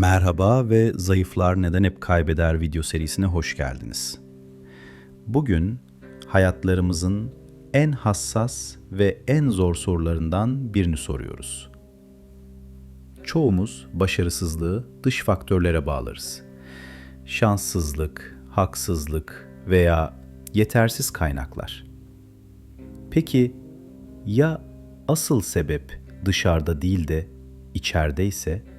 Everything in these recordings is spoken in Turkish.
Merhaba ve Zayıflar Neden Hep Kaybeder video serisine hoş geldiniz. Bugün hayatlarımızın en hassas ve en zor sorularından birini soruyoruz. Çoğumuz başarısızlığı dış faktörlere bağlarız. Şanssızlık, haksızlık veya yetersiz kaynaklar. Peki ya asıl sebep dışarıda değil de içerideyse?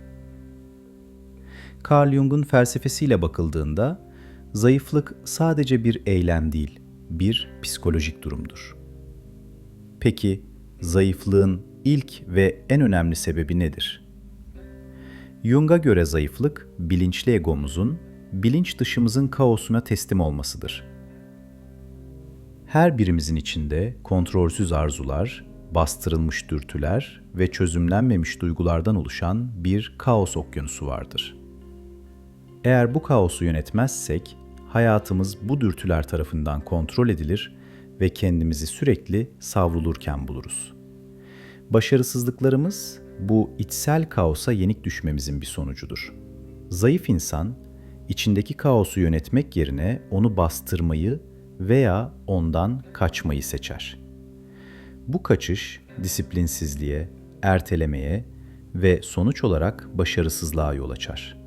Carl Jung'un felsefesiyle bakıldığında zayıflık sadece bir eylem değil, bir psikolojik durumdur. Peki zayıflığın ilk ve en önemli sebebi nedir? Jung'a göre zayıflık bilinçli egomuzun bilinç dışımızın kaosuna teslim olmasıdır. Her birimizin içinde kontrolsüz arzular, bastırılmış dürtüler ve çözümlenmemiş duygulardan oluşan bir kaos okyanusu vardır.'' Eğer bu kaosu yönetmezsek, hayatımız bu dürtüler tarafından kontrol edilir ve kendimizi sürekli savrulurken buluruz. Başarısızlıklarımız bu içsel kaosa yenik düşmemizin bir sonucudur. Zayıf insan, içindeki kaosu yönetmek yerine onu bastırmayı veya ondan kaçmayı seçer. Bu kaçış disiplinsizliğe, ertelemeye ve sonuç olarak başarısızlığa yol açar.''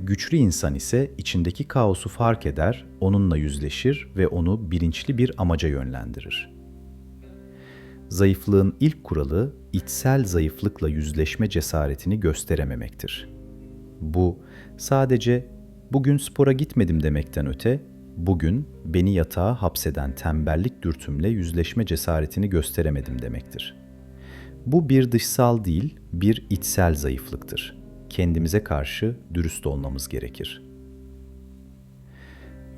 Güçlü insan ise içindeki kaosu fark eder, onunla yüzleşir ve onu bilinçli bir amaca yönlendirir. Zayıflığın ilk kuralı içsel zayıflıkla yüzleşme cesaretini gösterememektir. Bu sadece bugün spora gitmedim demekten öte, bugün beni yatağa hapseden tembellik dürtümle yüzleşme cesaretini gösteremedim demektir. Bu bir dışsal değil, bir içsel zayıflıktır.'' Kendimize karşı dürüst olmamız gerekir.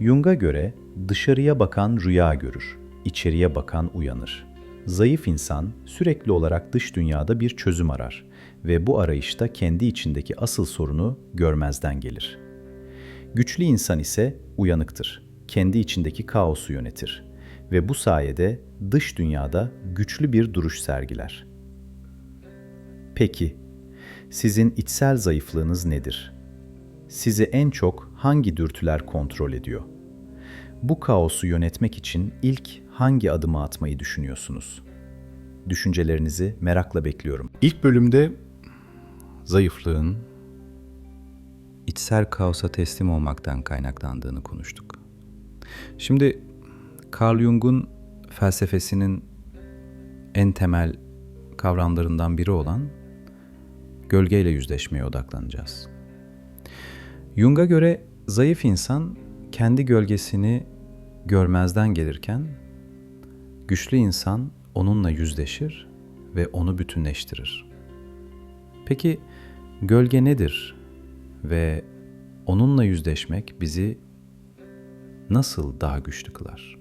Jung'a göre dışarıya bakan rüya görür, içeriye bakan uyanır. Zayıf insan sürekli olarak dış dünyada bir çözüm arar ve bu arayışta kendi içindeki asıl sorunu görmezden gelir. Güçlü insan ise uyanıktır. Kendi içindeki kaosu yönetir ve bu sayede dış dünyada güçlü bir duruş sergiler. Peki sizin içsel zayıflığınız nedir? Sizi en çok hangi dürtüler kontrol ediyor? Bu kaosu yönetmek için ilk hangi adımı atmayı düşünüyorsunuz? Düşüncelerinizi merakla bekliyorum. İlk bölümde zayıflığın içsel kaosa teslim olmaktan kaynaklandığını konuştuk. Şimdi Carl Jung'un felsefesinin en temel kavramlarından biri olan gölgeyle yüzleşmeye odaklanacağız. Jung'a göre zayıf insan kendi gölgesini görmezden gelirken güçlü insan onunla yüzleşir ve onu bütünleştirir. Peki gölge nedir ve onunla yüzleşmek bizi nasıl daha güçlü kılar?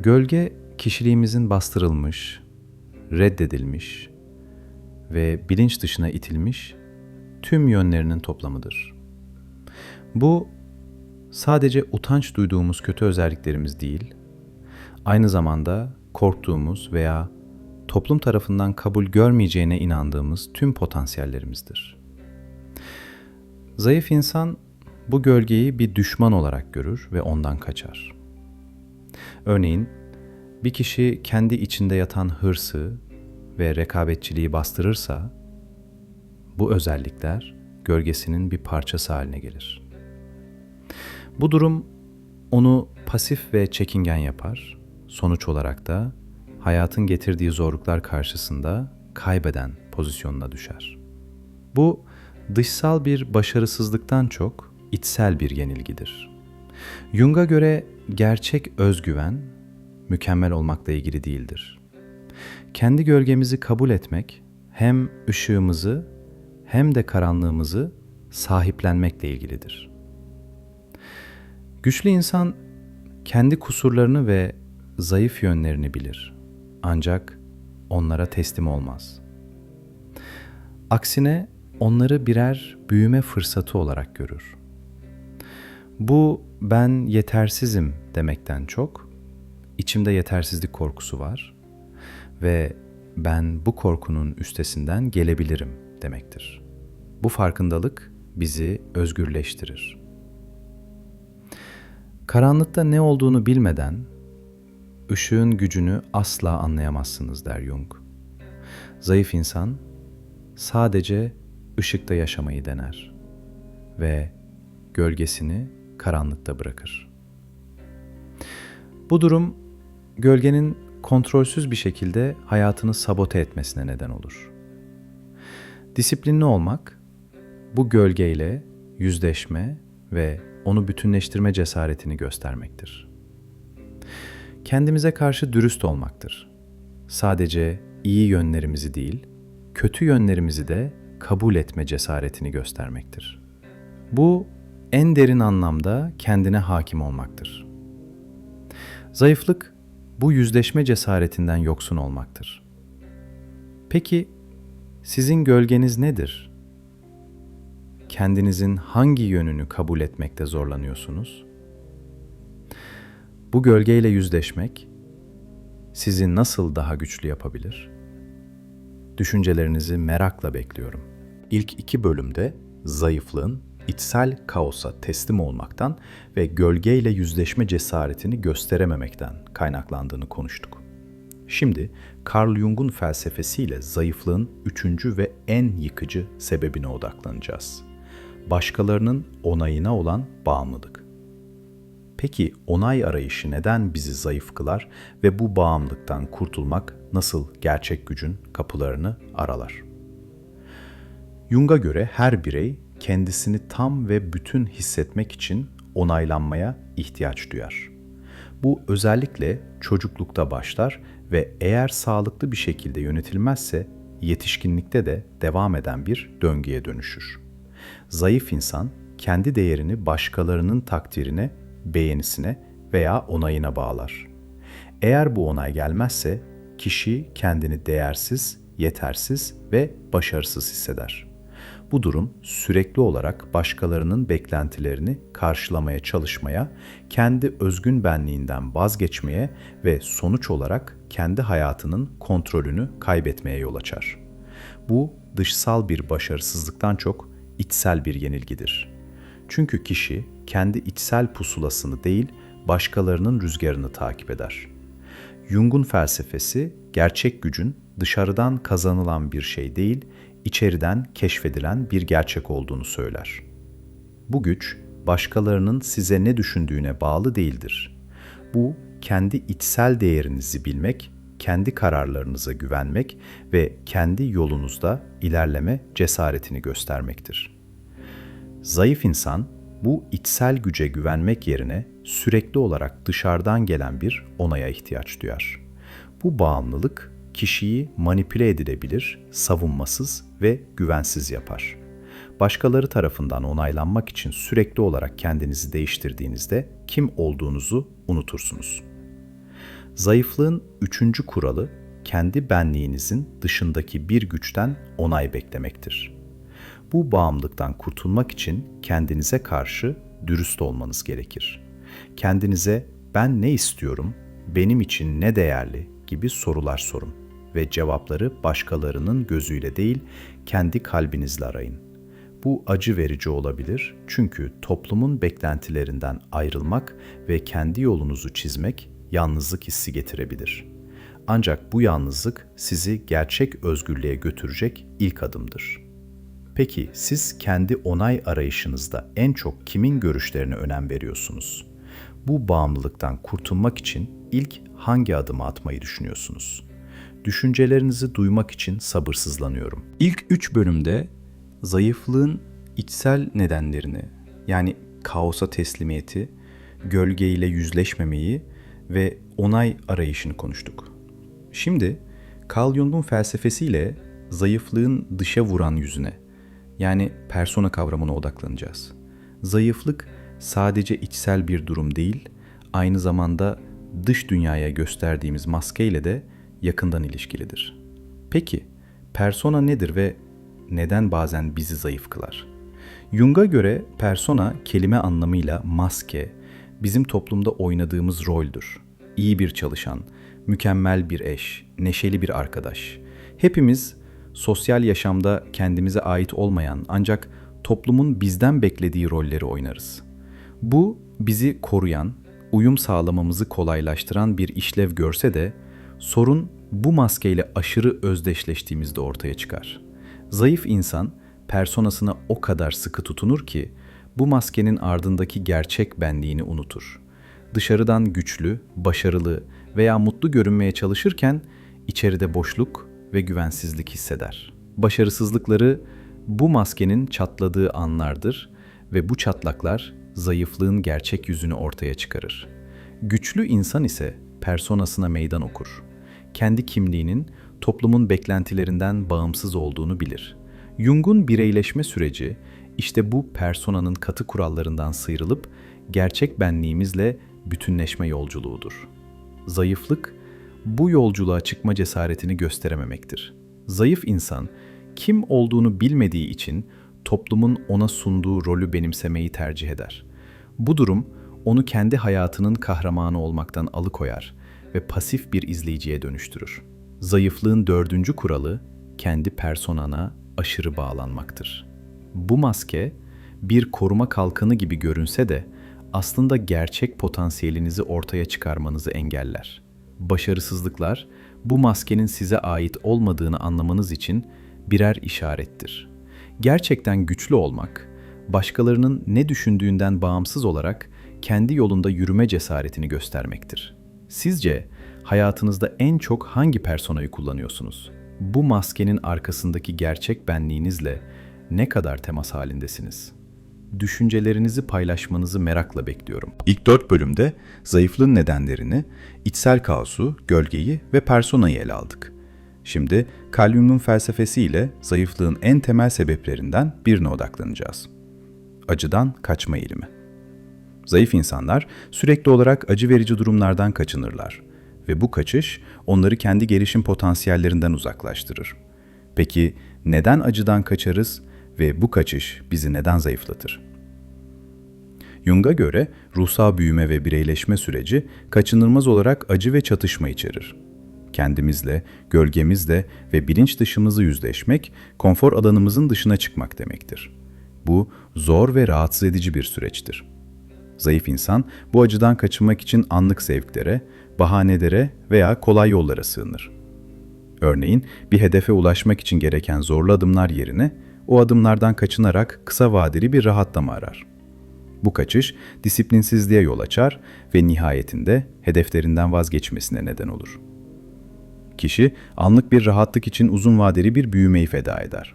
Gölge kişiliğimizin bastırılmış, reddedilmiş ve bilinç dışına itilmiş tüm yönlerinin toplamıdır. Bu sadece utanç duyduğumuz kötü özelliklerimiz değil, aynı zamanda korktuğumuz veya toplum tarafından kabul görmeyeceğine inandığımız tüm potansiyellerimizdir. Zayıf insan bu gölgeyi bir düşman olarak görür ve ondan kaçar. Örneğin bir kişi kendi içinde yatan hırsı, ve rekabetçiliği bastırırsa bu özellikler gölgesinin bir parçası haline gelir. Bu durum onu pasif ve çekingen yapar. Sonuç olarak da hayatın getirdiği zorluklar karşısında kaybeden pozisyonuna düşer. Bu dışsal bir başarısızlıktan çok içsel bir yenilgidir. Jung'a göre gerçek özgüven mükemmel olmakla ilgili değildir kendi gölgemizi kabul etmek hem ışığımızı hem de karanlığımızı sahiplenmekle ilgilidir. Güçlü insan kendi kusurlarını ve zayıf yönlerini bilir. Ancak onlara teslim olmaz. Aksine onları birer büyüme fırsatı olarak görür. Bu ben yetersizim demekten çok içimde yetersizlik korkusu var ve ben bu korkunun üstesinden gelebilirim demektir. Bu farkındalık bizi özgürleştirir. Karanlıkta ne olduğunu bilmeden ışığın gücünü asla anlayamazsınız der Jung. Zayıf insan sadece ışıkta yaşamayı dener ve gölgesini karanlıkta bırakır. Bu durum gölgenin kontrolsüz bir şekilde hayatını sabote etmesine neden olur. Disiplinli olmak bu gölgeyle yüzleşme ve onu bütünleştirme cesaretini göstermektir. Kendimize karşı dürüst olmaktır. Sadece iyi yönlerimizi değil, kötü yönlerimizi de kabul etme cesaretini göstermektir. Bu en derin anlamda kendine hakim olmaktır. Zayıflık bu yüzleşme cesaretinden yoksun olmaktır. Peki sizin gölgeniz nedir? Kendinizin hangi yönünü kabul etmekte zorlanıyorsunuz? Bu gölgeyle yüzleşmek sizi nasıl daha güçlü yapabilir? Düşüncelerinizi merakla bekliyorum. İlk iki bölümde zayıflığın içsel kaosa teslim olmaktan ve gölgeyle yüzleşme cesaretini gösterememekten kaynaklandığını konuştuk. Şimdi Carl Jung'un felsefesiyle zayıflığın üçüncü ve en yıkıcı sebebine odaklanacağız. Başkalarının onayına olan bağımlılık. Peki onay arayışı neden bizi zayıf kılar ve bu bağımlılıktan kurtulmak nasıl gerçek gücün kapılarını aralar? Jung'a göre her birey kendisini tam ve bütün hissetmek için onaylanmaya ihtiyaç duyar. Bu özellikle çocuklukta başlar ve eğer sağlıklı bir şekilde yönetilmezse yetişkinlikte de devam eden bir döngüye dönüşür. Zayıf insan kendi değerini başkalarının takdirine, beğenisine veya onayına bağlar. Eğer bu onay gelmezse kişi kendini değersiz, yetersiz ve başarısız hisseder. Bu durum sürekli olarak başkalarının beklentilerini karşılamaya çalışmaya, kendi özgün benliğinden vazgeçmeye ve sonuç olarak kendi hayatının kontrolünü kaybetmeye yol açar. Bu dışsal bir başarısızlıktan çok içsel bir yenilgidir. Çünkü kişi kendi içsel pusulasını değil, başkalarının rüzgarını takip eder. Jung'un felsefesi gerçek gücün dışarıdan kazanılan bir şey değil, içeriden keşfedilen bir gerçek olduğunu söyler. Bu güç başkalarının size ne düşündüğüne bağlı değildir. Bu kendi içsel değerinizi bilmek, kendi kararlarınıza güvenmek ve kendi yolunuzda ilerleme cesaretini göstermektir. Zayıf insan bu içsel güce güvenmek yerine sürekli olarak dışarıdan gelen bir onaya ihtiyaç duyar. Bu bağımlılık kişiyi manipüle edilebilir, savunmasız ve güvensiz yapar. Başkaları tarafından onaylanmak için sürekli olarak kendinizi değiştirdiğinizde kim olduğunuzu unutursunuz. Zayıflığın üçüncü kuralı kendi benliğinizin dışındaki bir güçten onay beklemektir. Bu bağımlılıktan kurtulmak için kendinize karşı dürüst olmanız gerekir. Kendinize ben ne istiyorum, benim için ne değerli gibi sorular sorun ve cevapları başkalarının gözüyle değil, kendi kalbinizle arayın. Bu acı verici olabilir çünkü toplumun beklentilerinden ayrılmak ve kendi yolunuzu çizmek yalnızlık hissi getirebilir. Ancak bu yalnızlık sizi gerçek özgürlüğe götürecek ilk adımdır. Peki siz kendi onay arayışınızda en çok kimin görüşlerine önem veriyorsunuz? Bu bağımlılıktan kurtulmak için ilk hangi adımı atmayı düşünüyorsunuz? Düşüncelerinizi duymak için sabırsızlanıyorum. İlk üç bölümde zayıflığın içsel nedenlerini yani kaosa teslimiyeti, gölgeyle yüzleşmemeyi ve onay arayışını konuştuk. Şimdi Carl Jung'un felsefesiyle zayıflığın dışa vuran yüzüne yani persona kavramına odaklanacağız. Zayıflık sadece içsel bir durum değil, aynı zamanda dış dünyaya gösterdiğimiz maskeyle de yakından ilişkilidir. Peki, persona nedir ve neden bazen bizi zayıf kılar? Jung'a göre persona kelime anlamıyla maske, bizim toplumda oynadığımız roldür. İyi bir çalışan, mükemmel bir eş, neşeli bir arkadaş. Hepimiz sosyal yaşamda kendimize ait olmayan ancak toplumun bizden beklediği rolleri oynarız. Bu bizi koruyan, uyum sağlamamızı kolaylaştıran bir işlev görse de sorun bu maskeyle aşırı özdeşleştiğimizde ortaya çıkar. Zayıf insan personasına o kadar sıkı tutunur ki bu maskenin ardındaki gerçek benliğini unutur. Dışarıdan güçlü, başarılı veya mutlu görünmeye çalışırken içeride boşluk ve güvensizlik hisseder. Başarısızlıkları bu maskenin çatladığı anlardır ve bu çatlaklar zayıflığın gerçek yüzünü ortaya çıkarır. Güçlü insan ise personasına meydan okur. Kendi kimliğinin toplumun beklentilerinden bağımsız olduğunu bilir. Jung'un bireyleşme süreci işte bu personanın katı kurallarından sıyrılıp gerçek benliğimizle bütünleşme yolculuğudur. Zayıflık bu yolculuğa çıkma cesaretini gösterememektir. Zayıf insan kim olduğunu bilmediği için toplumun ona sunduğu rolü benimsemeyi tercih eder. Bu durum onu kendi hayatının kahramanı olmaktan alıkoyar ve pasif bir izleyiciye dönüştürür. Zayıflığın dördüncü kuralı kendi personana aşırı bağlanmaktır. Bu maske bir koruma kalkanı gibi görünse de aslında gerçek potansiyelinizi ortaya çıkarmanızı engeller. Başarısızlıklar bu maskenin size ait olmadığını anlamanız için birer işarettir. Gerçekten güçlü olmak, başkalarının ne düşündüğünden bağımsız olarak kendi yolunda yürüme cesaretini göstermektir. Sizce hayatınızda en çok hangi personayı kullanıyorsunuz? Bu maskenin arkasındaki gerçek benliğinizle ne kadar temas halindesiniz? Düşüncelerinizi paylaşmanızı merakla bekliyorum. İlk dört bölümde zayıflığın nedenlerini, içsel kaosu, gölgeyi ve personayı ele aldık. Şimdi Carl Jung'un felsefesiyle zayıflığın en temel sebeplerinden birine odaklanacağız. Acıdan kaçma eğilimi. Zayıf insanlar sürekli olarak acı verici durumlardan kaçınırlar ve bu kaçış onları kendi gelişim potansiyellerinden uzaklaştırır. Peki neden acıdan kaçarız ve bu kaçış bizi neden zayıflatır? Jung'a göre ruhsal büyüme ve bireyleşme süreci kaçınılmaz olarak acı ve çatışma içerir. Kendimizle, gölgemizle ve bilinç dışımızı yüzleşmek, konfor alanımızın dışına çıkmak demektir. Bu zor ve rahatsız edici bir süreçtir. Zayıf insan bu acıdan kaçınmak için anlık zevklere, bahanelere veya kolay yollara sığınır. Örneğin bir hedefe ulaşmak için gereken zorlu adımlar yerine o adımlardan kaçınarak kısa vadeli bir rahatlama arar. Bu kaçış disiplinsizliğe yol açar ve nihayetinde hedeflerinden vazgeçmesine neden olur. Kişi anlık bir rahatlık için uzun vadeli bir büyümeyi feda eder.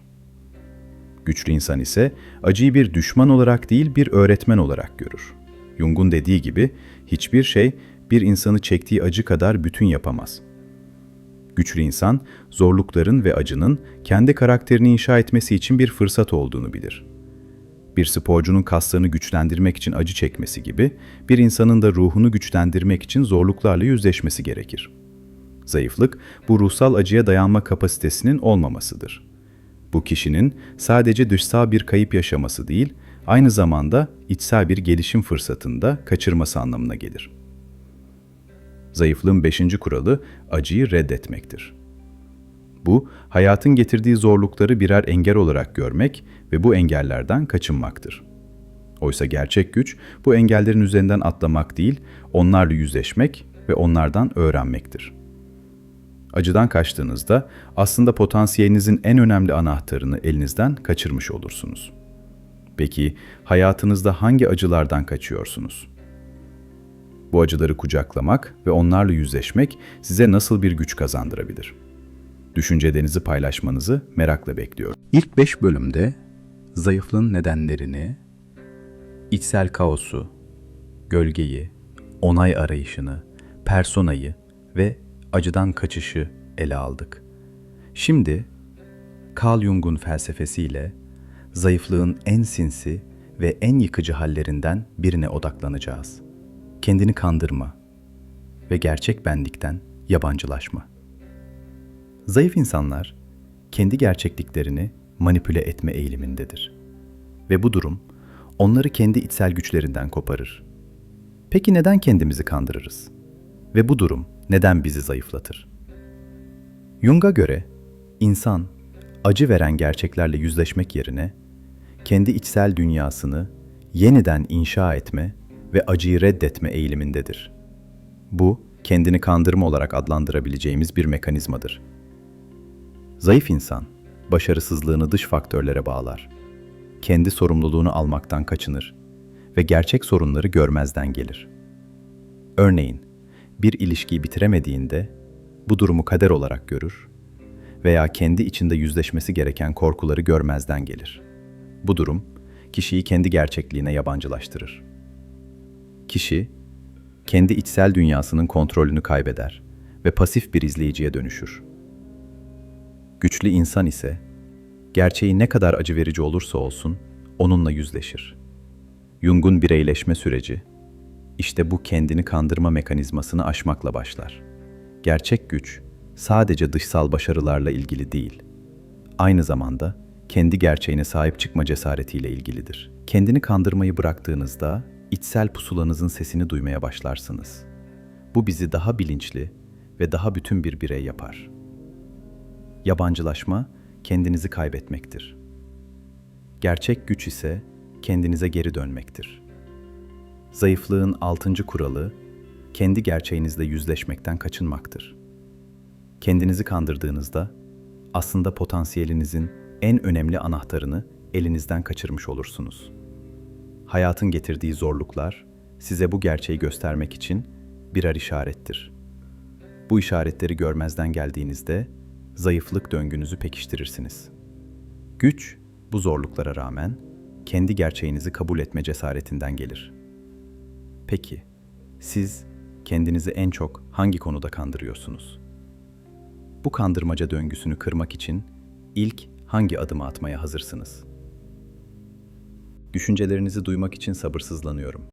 Güçlü insan ise acıyı bir düşman olarak değil bir öğretmen olarak görür. Jung'un dediği gibi hiçbir şey bir insanı çektiği acı kadar bütün yapamaz. Güçlü insan zorlukların ve acının kendi karakterini inşa etmesi için bir fırsat olduğunu bilir. Bir sporcunun kaslarını güçlendirmek için acı çekmesi gibi bir insanın da ruhunu güçlendirmek için zorluklarla yüzleşmesi gerekir. Zayıflık bu ruhsal acıya dayanma kapasitesinin olmamasıdır. Bu kişinin sadece dışsal bir kayıp yaşaması değil, aynı zamanda içsel bir gelişim fırsatında kaçırması anlamına gelir. Zayıflığın beşinci kuralı acıyı reddetmektir. Bu, hayatın getirdiği zorlukları birer engel olarak görmek ve bu engellerden kaçınmaktır. Oysa gerçek güç bu engellerin üzerinden atlamak değil, onlarla yüzleşmek ve onlardan öğrenmektir. Acıdan kaçtığınızda aslında potansiyelinizin en önemli anahtarını elinizden kaçırmış olursunuz. Peki hayatınızda hangi acılardan kaçıyorsunuz? Bu acıları kucaklamak ve onlarla yüzleşmek size nasıl bir güç kazandırabilir? Düşüncelerinizi paylaşmanızı merakla bekliyorum. İlk 5 bölümde zayıflığın nedenlerini, içsel kaosu, gölgeyi, onay arayışını, personayı ve acıdan kaçışı ele aldık. Şimdi Carl Jung'un felsefesiyle zayıflığın en sinsi ve en yıkıcı hallerinden birine odaklanacağız. Kendini kandırma ve gerçek benlikten yabancılaşma. Zayıf insanlar kendi gerçekliklerini manipüle etme eğilimindedir. Ve bu durum onları kendi içsel güçlerinden koparır. Peki neden kendimizi kandırırız? Ve bu durum neden bizi zayıflatır? Jung'a göre insan acı veren gerçeklerle yüzleşmek yerine kendi içsel dünyasını yeniden inşa etme ve acıyı reddetme eğilimindedir. Bu, kendini kandırma olarak adlandırabileceğimiz bir mekanizmadır. Zayıf insan, başarısızlığını dış faktörlere bağlar. Kendi sorumluluğunu almaktan kaçınır ve gerçek sorunları görmezden gelir. Örneğin, bir ilişkiyi bitiremediğinde bu durumu kader olarak görür veya kendi içinde yüzleşmesi gereken korkuları görmezden gelir. Bu durum, kişiyi kendi gerçekliğine yabancılaştırır. Kişi, kendi içsel dünyasının kontrolünü kaybeder ve pasif bir izleyiciye dönüşür. Güçlü insan ise, gerçeği ne kadar acı verici olursa olsun, onunla yüzleşir. Jung'un bireyleşme süreci, işte bu kendini kandırma mekanizmasını aşmakla başlar. Gerçek güç, sadece dışsal başarılarla ilgili değil, aynı zamanda kendi gerçeğine sahip çıkma cesaretiyle ilgilidir. Kendini kandırmayı bıraktığınızda içsel pusulanızın sesini duymaya başlarsınız. Bu bizi daha bilinçli ve daha bütün bir birey yapar. Yabancılaşma kendinizi kaybetmektir. Gerçek güç ise kendinize geri dönmektir. Zayıflığın altıncı kuralı kendi gerçeğinizle yüzleşmekten kaçınmaktır. Kendinizi kandırdığınızda aslında potansiyelinizin en önemli anahtarını elinizden kaçırmış olursunuz. Hayatın getirdiği zorluklar size bu gerçeği göstermek için birer işarettir. Bu işaretleri görmezden geldiğinizde zayıflık döngünüzü pekiştirirsiniz. Güç bu zorluklara rağmen kendi gerçeğinizi kabul etme cesaretinden gelir. Peki, siz kendinizi en çok hangi konuda kandırıyorsunuz? Bu kandırmaca döngüsünü kırmak için ilk hangi adımı atmaya hazırsınız? Düşüncelerinizi duymak için sabırsızlanıyorum.